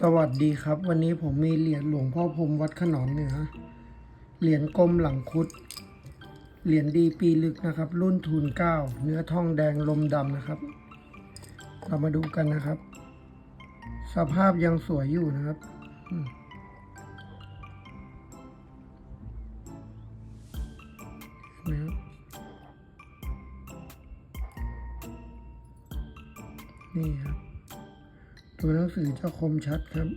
สวัสดีครับ วันนี้ผมมีเหรียญหลวงพ่อพรมวัดขนอนเหนือ เหรียญกลมหลังคุด เหรียญดีปีลึกนะครับ รุ่นทูนเก้าเนื้อทองแดงลมดำนะครับ เรามาดูกันนะครับ สภาพยังสวยอยู่นะครับนะครับนี่ครับ ตัวหนังสือจะคมชัดครับ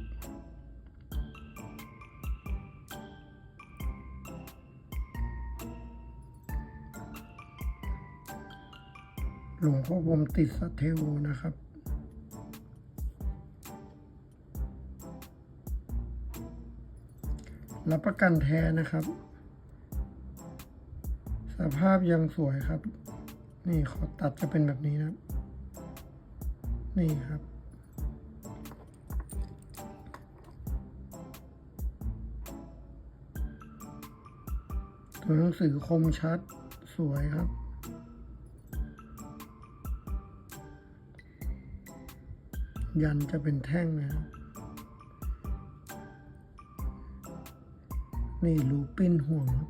หลวงพ่อผมติดสเทโวนะครับ รับประกันแท้นะครับ สภาพยังสวยครับ นี่ขอตัดจะเป็นแบบนี้นะ นี่ครับ ตัวหนังสือคมชัดสวยครับ ยันจะเป็นแท่งนะครับ นี่รูปิ้นห่วงครับ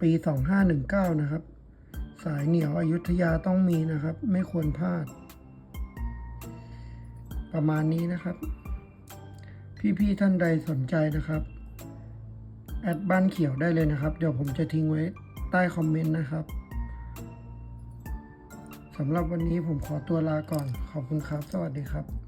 ปี2519นะครับ สายเหนียวอยุธยาต้องมีนะครับ ไม่ควรพลาด ประมาณนี้นะครับ พี่ๆท่านใดสนใจนะครับ แอดบ้านเขียวได้เลยนะครับ เดี๋ยวผมจะทิ้งไว้ใต้คอมเมนต์นะครับสำหรับวันนี้ผมขอตัวลาก่อน ขอบคุณครับ สวัสดีครับ